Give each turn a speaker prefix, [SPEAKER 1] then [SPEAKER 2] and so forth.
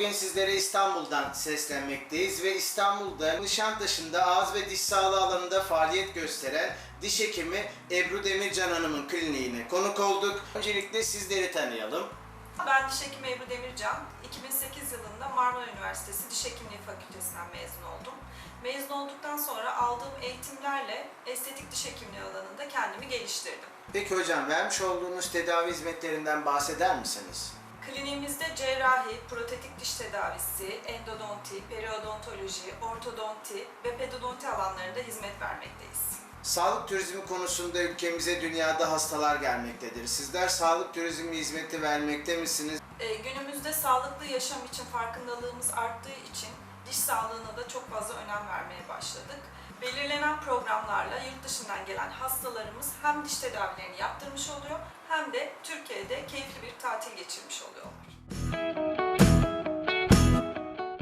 [SPEAKER 1] Bugün sizlere İstanbul'dan seslenmekteyiz ve İstanbul'da Nişantaşı'nda ağız ve diş sağlığı alanında faaliyet gösteren diş hekimi Ebru Demircan Hanım'ın kliniğine konuk olduk. Öncelikle sizleri tanıyalım.
[SPEAKER 2] Ben diş hekimi Ebru Demircan. 2008 yılında Marmara Üniversitesi Diş Hekimliği Fakültesinden mezun oldum. Mezun olduktan sonra aldığım eğitimlerle estetik diş hekimliği alanında kendimi geliştirdim.
[SPEAKER 1] Peki hocam vermiş olduğunuz tedavi hizmetlerinden bahseder misiniz?
[SPEAKER 2] Kliniğimizde cerrahi, protetik diş tedavisi, endodonti, periodontoloji, ortodonti ve pedodonti alanlarında hizmet vermekteyiz.
[SPEAKER 1] Sağlık turizmi konusunda ülkemize dünyada hastalar gelmektedir. Sizler sağlık turizmi hizmeti vermekte misiniz?
[SPEAKER 2] Ee, günümüzde sağlıklı yaşam için farkındalığımız arttığı için diş sağlığına da çok fazla önem vermeye başladık. Belirlenen programlarla yurt dışından gelen hastalarımız hem diş tedavilerini yaptırmış oluyor hem de Türkiye'de keyifli bir tatil geçirmiş oluyorlar.